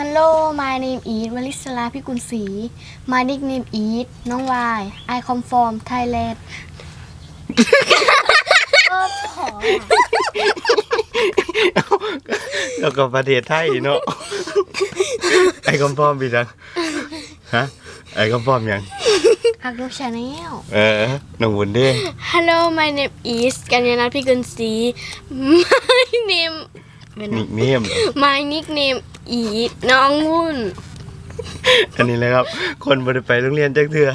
Hello my name is วลิศราพิกุลศรี My nickname is น้องวาย I come from Thailand ก็ขอแล้วก็ประเทศไทยเนาะ ไอ้คำพร้อมพี่จังฮะ ไอ้คำพร้อมยังฮักลูกชาแนลเออน้องวุ้นเด้ Hello my name is กัญญาณพิกุลศรี My name นิกเนมเหรอ My nickname is น้องวุ่น อันนี้เลยครับ คนบ่ได้ไปโรงเรียนจักเทื่อ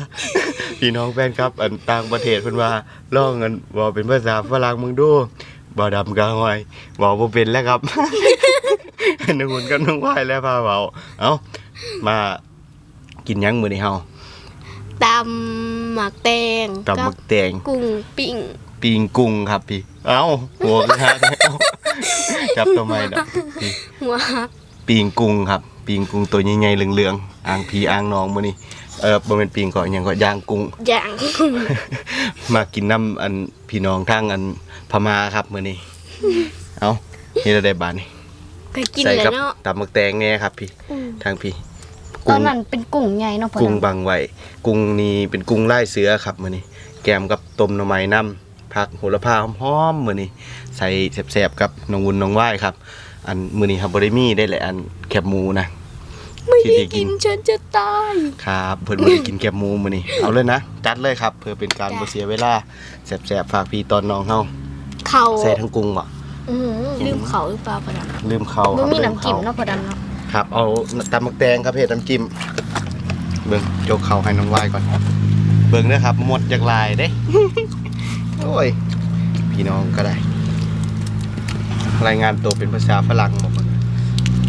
พี่น้องแฟนครับ อันต่างประเทศเพิ่นว่าลองกันบ่เป็นภาษาฝรั่งมึงดูบ่ดำกะหอยบ่บ่เป็นแล้วครับน้องวุ้นกับน้องวายแล้วพาเว้าเอ้ามากินหยังมื้อนี้เฮาตำหมักแตงตำบักแตง กุ้งปิ้ง ปิงกุ้งครับพี่ เอ้าหัวกระทะเอ้า จับตัวไม่ดอกพี่หัวหักปิงกุ้งครับปิงกุ้งตัวใหญ่ๆเหลืองๆอ่างพีอ่างนองมื้อนี้เออบ่แม่นปิงก็หยังก็ย่างกุ้งอย่างมากินน้ำอันพี่น้องทางอันพม่าครับมื้อนี้เอ้านี่ได้บาดนี่ไปกินใส่เลยกัเนาะตำมักแตงแน่ครับพี่อืมทางพี่ตอนนั้นเป็นกุ้งใหญ่เนาะพอกุ้งดำบางไว้กุ้งนี่เป็นกุ้งลายเสือครับมื้อนี้แกมกับต้มหน่อไม้น้ำ ผักโหระพาหอมๆมื้อนี้ใส่แซ่บๆกับน้องวุ้นน้องว่ายครับ อันมื้อนี้ครับบ่ได้มีได้แหละอันแคบหมูนะ ไม่ที่ได้ได้กิกินนฉันจะตายครับเพิ่นบ่ได้กินแคบหมูมื้อนี้เอาเลยนะจัดเลยครับ เพื่อเป็นการจ้ะบ่เสียเวลาแซ่บๆฝากพี่ตอนน้องเฮาเขาใส่ทั้งกุ้งบ่อืมลืมเขาหรือเปล่าพอดำลืมเขาคบ่รับมีลืน้ำจิ้มเขาเนาะพอดำเนาะครับ เอาตำมักแตงครับเฮ็ดน้ำจิ้มเบิ่งโจกเขาให้น้องวายก่อน เบิ่งเด้อครับหมดจากลายเด้ โอ้ย พี่น้องก็ได้ รายงานตัวเป็นภาษาฝรั่งบอกก่อน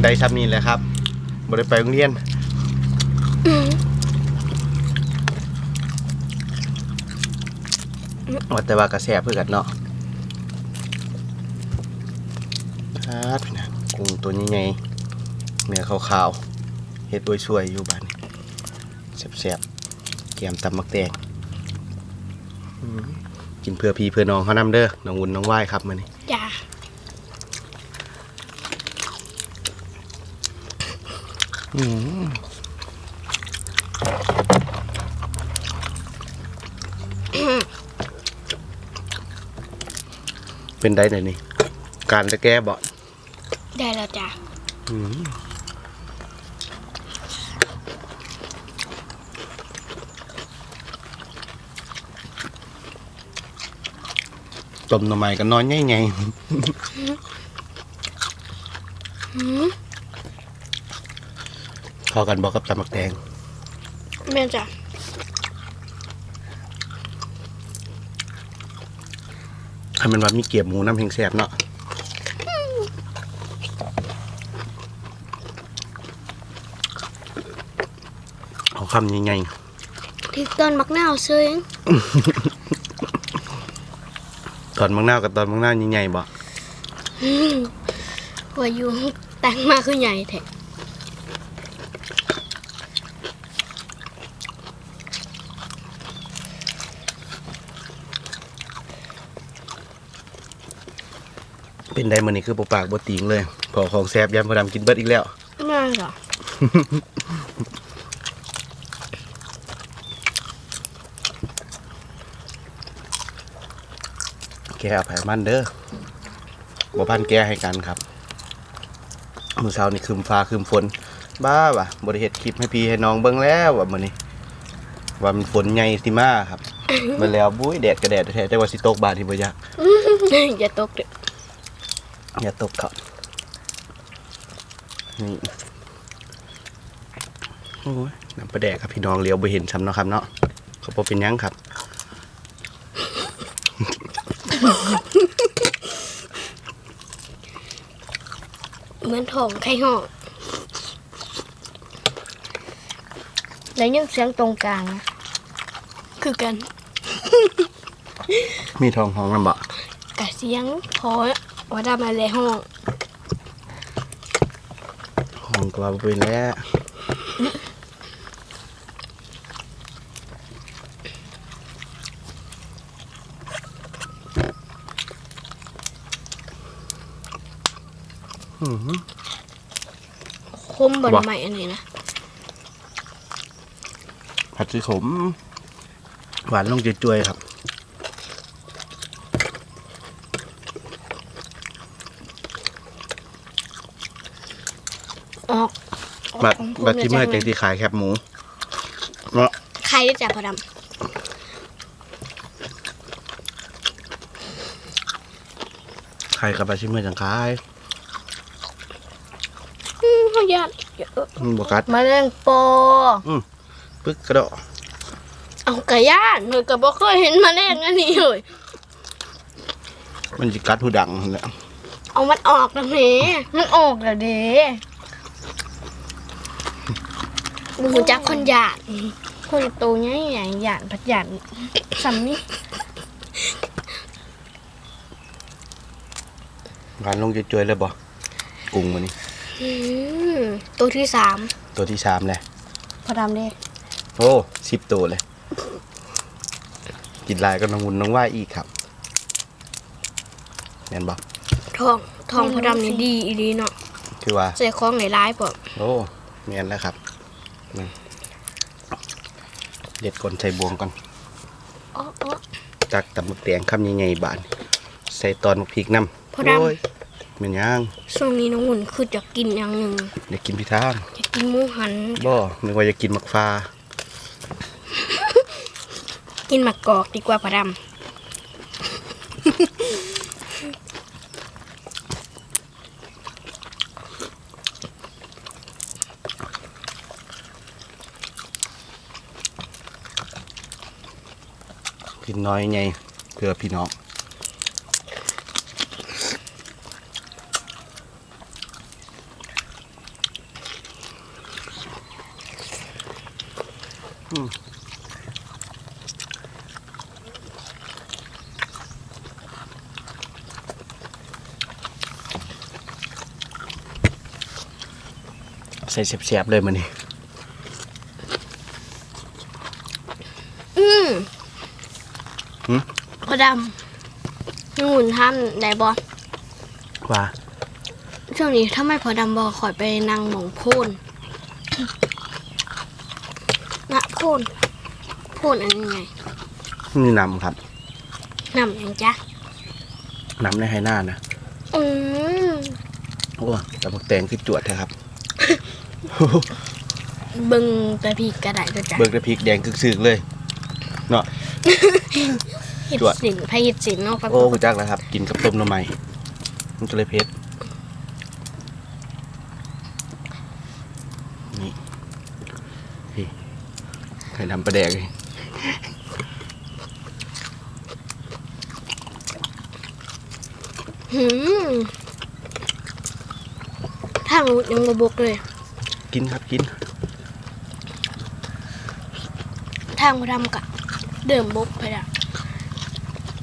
ได้ซ้ำนี้แหละครับบ่ได้ไปโรงเรียนว่าแต่ว่ากระแสเพื่อกันเนาะครับพี่นะกุ้งตัวใหญ่ๆเนื้อขาวๆเฮ็ดด้วยช่วยอยู่บ้านแซ่บๆแกมตำมักแตง กินเพื่อพี่เพื่อน้องเขานำเด้อน้องวุ่นน้องว่ายครับมื้อนี้จ้าอืมเป็นได้ไหนนี่ การจะแก้บ่ได้แล้วจ้าอืม ต้มหน่อไม้กันนอนใหญ่ๆพอกันบอกกับตำมักแตงแม่จ้าให้มันว่ามีเกียบหมูน้ำเฮงแสบเนาะเอาคำใหญ่พริกต้นมักนาวซื้อๆต อนมังนาวกับตอนมังนาวใหญ่ๆบ่หัวยุงแต่งมาคือใหญ่แท้เป็นได้มันนี่คือปปากบติงเลยพอของแซบยำพอดำกินเบิดอีกแล้วน่าเหรอ แกเอาไผ่มันเด้อบ่พันแกให้กันครับมือเช้านี่คืมฟ้าคืมฝน บ้าว่ะบริเหตุคลิปให้พี่ให้น้องเบิ่งแล้วว่ามื้อนี้ว่ามันฝนใหญ่สิมาครับมันแล้วบุ้ยแดดกระแดดแท้ๆแต่ว่าสิตกบาดที่บ่อยากอย่าตกเด้ออย่าตกครับนี่โอ้ยน้ำปลาแดกครับพี่น้องเลี้ยวไปเห็นซ้ำเนาะครับเนาะเขาบอกเป็นหยังครับ เหมือนทองไข่ห่อแล้วยังเสียงตรงกลางนะคือกันมีทองหองลำบากกะเสียงพอว่าดำอะไรห้องหองกลับไปแล้วอื้อหือ โคมบนบ่ใหม่อันนี้นะ ผัดซีขม หวานลงจุยๆครับ ออกออกบัดของผมบัดที่เมื่อลยจัจ้ะงที่ขายแคบหมูเนาะใครได้จ้ะพอดขายกับบัดที่เมื่อจังขาย มาเยอะอืมบกัดมาเล่นโปปึ๊กกระโดดเอากระย่านหนูก็บ่เคยเห็นมาเล่นอันนี้เลยมันจะกัดหูดังนั่นแหละเอามันออกนะแหม่มันออกแล้วเด้ดูจักคนหยาดคนโตใหญ่ใหญ่หยาดพัดหยาดสำนี่หวานลงจะจุยเลยบ่กุ้งมันนี่ ตัวที่สามตัวที่สามเลยพอดำเด้โอ้สิบตัวเลย กินลายก็น้องวุ่นน้องว่าอีกครับแม่นบ่ทองทองพอดำนี่ดีอีดีเนาะคือว่าใส่ของหลายๆปะโอ้แม่นแล้วครับนั่นเด็ดก่อนใส่บวงก่อนอ๋ออ๋อตักตำบักแตงคำใหญ่ๆบาน ใส่ตอนบักพริกน้ำพอดำ โอ้ยเป็นยังช่วงนี้น้องหุ่นคือจะกินอย่างหนึ่งอยากกินพิธางจะกินหมูหันบ่นึกว่าจะกินมักฟ้า กินหมักกอกดีกว่าพอดกินน้อยไงเพื่อพี่น้อง ใส่เสียบๆเลยมันนี่ำอืมหืมพอดำน้องหุ่นทำได้บอว่าช่วงนี้ถ้าไม่พอดำบอคอยไปนั่งหมองโพน นะโพนโพนอันนี้ไงนี่นำครับนำอย่างจ๊ะนำในไฮหน้านะอืมโอ้แต่บักแตงคือจวดนะครับ เบึงแต่พีกกระไดด้วยจ้ะเบิกแต่พริกแดงกึกๆเลยเนาะเห็ดจวด สินพายเห็ดสินเนาะปะโอ้คุณจักแล้วครับ กินกับต้มหน่อไม้มันก็เลยเผ็ดนี่นี่ ใครทำปลาแดกเลยหืมทางนู้นยังบะบกเลย กินครับกิน ทางพอดำกะเดิมบกไปละ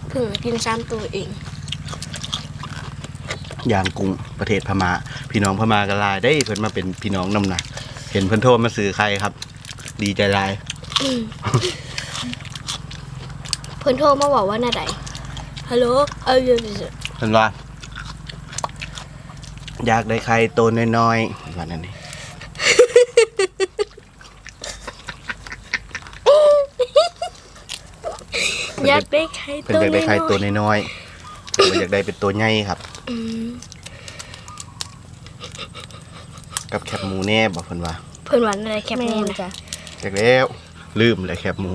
เพิ่งกินซ้ำตัวเองยางกุ้งประเทศพม่าพี่น้องพม่ากันลายได้เพิ่นมาเป็นพี่น้องนำหนะเห็นเพิ่นโทรมาซื้อใครครับ ดีใจหลายอืม เพิ่นโทรมาบอกว่าหน้าใดฮัลโหลเอาอยู่ดิเพิ่นว่าอยากได้ใครตัวน้อยๆว่านั่นนี่อยากได้ใครเพิ่นตัวอยากได้ใครตัวน้อยน้อยๆเพิ่นบ่อยากได้เป็นตัวใหญ่ครับๆอืมกับแคบหมูแน่บอกเพิ่นว่า เพิ่นว่าอะไรแคปนี้นะจากแล้ว ลืมเลยแคบหมู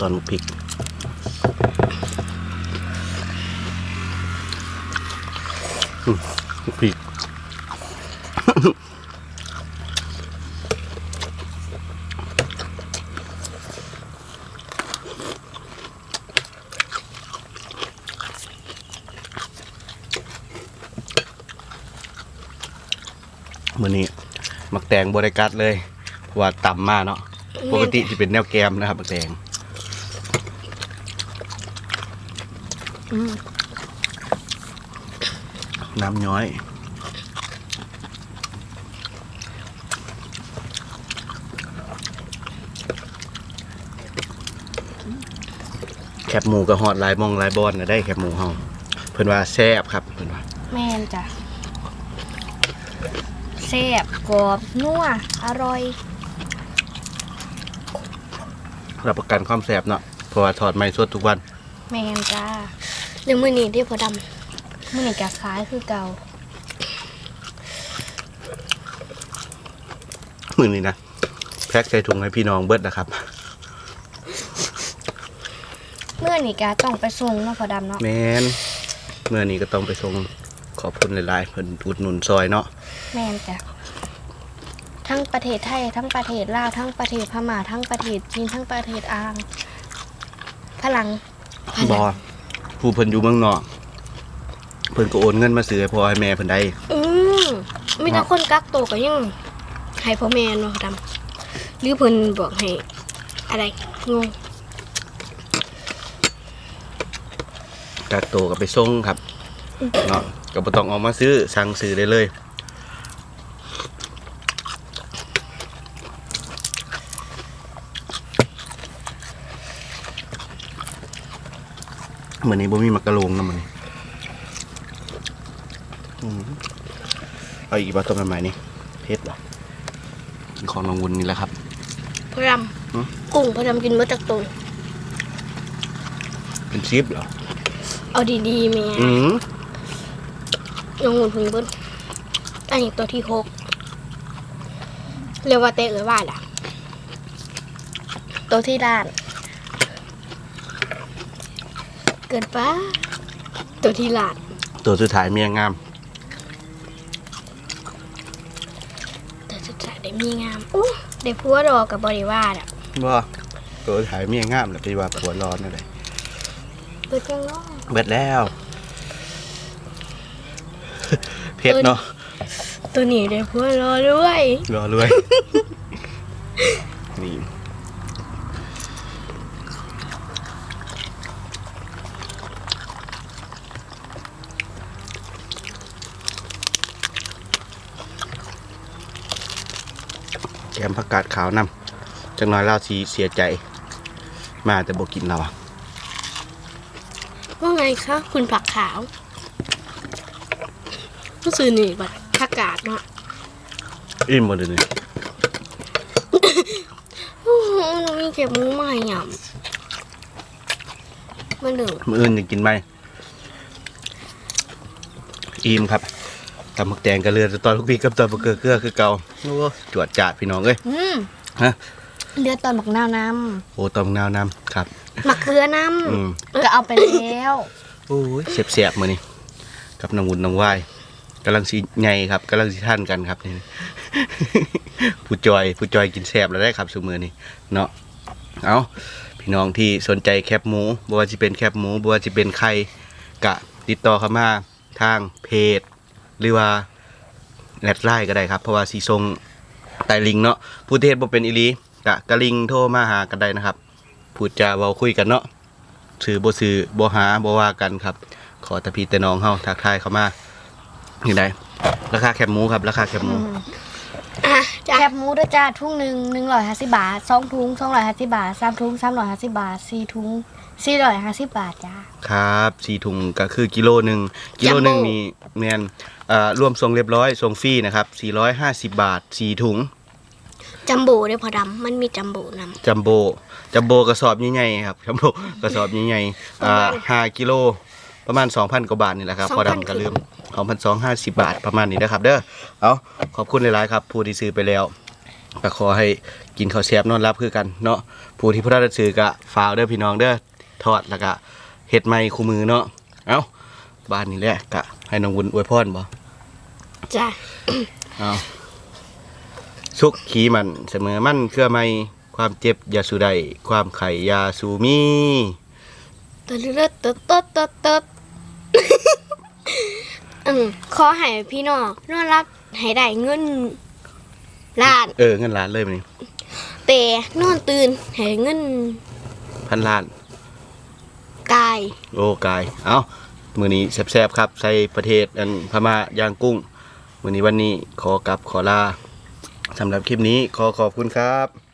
ตอนพริกพริก มื่อนี้มัก แตงบริกัดเลยเพราะว่าต่ำมากเนาะปกติที่เป็นแนวแกมนะครับมักแตงน้ำย้อยแคบหมูกับฮอดลายมองลายบอนนะได้แคบหมูเฮาเพิ่นว่าแซ่บครับเพิ่นว่าแม่นจ้ะ แซ่บกรอบนัวอร่อยรับประกันความแซ่บเนาะเพราะว่าทอดใหม่สดทุกวัน แม่นจ้าเดี๋ยวมื้อนี้ที่พอดำมื้อนี้ก็ขายคือเก่ามื้อนี้นะ แพ็คใส่ถุงให้พี่น้องเบิดนะครับ เมื่อนี้ก็ต้องไปส่งเนาะพอดำเนาะแมนเมื่อนี้ก็ต้องไปส่งขอบคุณหลายๆเพิ่นอุดหนุนซอยเนาะ แม่นจ้ะทั้งประเทศไทยทั้งประเทศลาวทั้งประเทศพม่าทั้งประเทศจีนทั้งประเทศอ่างพลังพบลัองผู้เพิ่นอยู่เมืองนอก เพิ่นก็โอนเงินมาซื้อให้พ่อให้แม่เพิ่นได้อืมมีแต่คนกักตัวก็ยังให้พ่อแม่เนาะพอดำหรือเพิ่นบอกให้อะไรงงกักโตวก็ไปส่งครับเนาะก็บ่ต้องออกมาซื้อสั่งซื้อได้เลย เหมือนนี้บ่มีมักกะโลงนะมันอืมเอาอีกบ่ต้มใหม่ๆนี่เผ็ดบ่กินของน้องวุ้นนี่แหละครับพอดหือำกุ้งพอดำกินมาจากตัวเป็นชิปเหรอ เอาดีๆแม่อืมน้องหุ่นพึ่งเบิ้ลอันนี้ตัวที่หกเรียกว่าเตะหรือว่าล่ะ ตัวที่ด้าน เกินป้าตัวที่ลาดตัวสุดท้ายเมียงามแต่สุดท้ายได้มีงามอู้ได้พัวดอกกับบริวารอะว่าตัวสุดท้ายเมียงามแหละไปว่าผัวร้อนอะไรเปิดยังเนาะเบิดแล้วเผ็ดเนาะตัวนี้ได้พัวรอด้วยรอรวย นี่แกม ผักกาดขาวนำจังน้อยเล่าสีเสียใจ มาแต่บอกกินเราอะว่าไงคะคุณผักขาวก็ซื้อนี่บัตรผักกาดเนาะอิ่มหมดเลยนี่อู้หูมีเก็บหมูใหม่ยำมันดึงมืออื่นจะกินไหมอิ่มครับ ตำหมึกแดงกระเลือดตอนลูกพี่กับตอนบะเกือเกลือคือเก่าโอ้จวดจาดพี่น้องเอ้ยอืมฮะเลือดตอนหมักนาวน้โอ้ตำนาวน้ำครับำหมักเกลือน้อืมำก็เอาไปแล้ว โอ้ยเสียบๆมือนี่กับน้ำวุ้นน้ำวายกำลังสีใหญ่ครับกำลังสีท่านกันครับนี่ ผู้จอยผู้จอยกินแสบแล้วได้ครับสุมือนี่เนาะเอาพี่น้องที่สนใจแคบหมูบ่ว่าจะเป็นแคบหมูบ่ว่าจะเป็นไข่กะติดต่อเข้ามาทางเพจ หรือว่าแอดไลน์ก็ได้ครับ เพราะว่าสีทรงไตลิงเนาะผู้เทศบ่เป็นอีหลีกะกะลิงโทรมาหากันได้นะครับพูดจาเว้าคุยกันเนาะซื้อบ่ซื้อบ่หาบ่ว่ากันครับ ขอแต่พี่แต่น้องเฮาทักทายเข้ามานี่ได้ราคาแคบหมูครับ ราคาแคบหมูอะแคบหมูด้วยจ้าทุ่งหนึ่งหนึ่งร้อยห้าสิบบาทสองถุงสองร้อยห้าสิบบาทสามถุงสามร้อยห้าสิบบาทสี่ถุง สี่ร้อยห้าสิบบาทจ้า ครับสี่ถุงก็คือกิโลหนึ่งกิโลหนึ่งนี่แม่นอ่ารวมส่งเรียบร้อยส่งฟรีนะครับ450บาทสี่ถุงจัมโบ้เด้อพอดำมันมีจัมโบ้นจัมโบจัมโบกระสอบใหญ่ๆครับจัมโบกระสอบใหญ่ๆอ่าห้ากิโลประมาณ 2,000 กว่าบาทนี่แหละครับ พอดำก็ลืม2,250 บาทประมาณนี้นะครับ เด้อเอาขอบคุณหลายๆครับ ผู้ที่ซื้อไปแล้วก็ขอให้กินข้าวแซ่บนอนรับคือกันเนาะผู้ที่พระราชซื้อก็ฝากเด้อพี่น้องเด้อ ทอดแล้วก็เฮ็ดใหม่คู่มือเนาะเอาบ้านนี้แหละก็ให้น้องวุ้นอวยพรบ่ำจ้าเอาสุขขีมันเสมอมันเครือไม่ความเจ็บอย่าสูใดความไข่อยาสูมีตึ๊ดตึ๊ดตึ๊ดตึ๊ดตึ๊ดตึ๊ดอืมขอให้พี่น้องนอนรับให้ได้เงินล้านเออเงินล้านเลยมันนี้แต่นอนตื่นให้เงินพันล้าน กาย โอ้กายเอามือนี้แซ่บๆครับ ใส่ประเทศอันพม่าย่างกุ้ง มือนี้วันนี้ขอกลับขอลาสำหรับคลิปนี้ขอขอบคุณครับ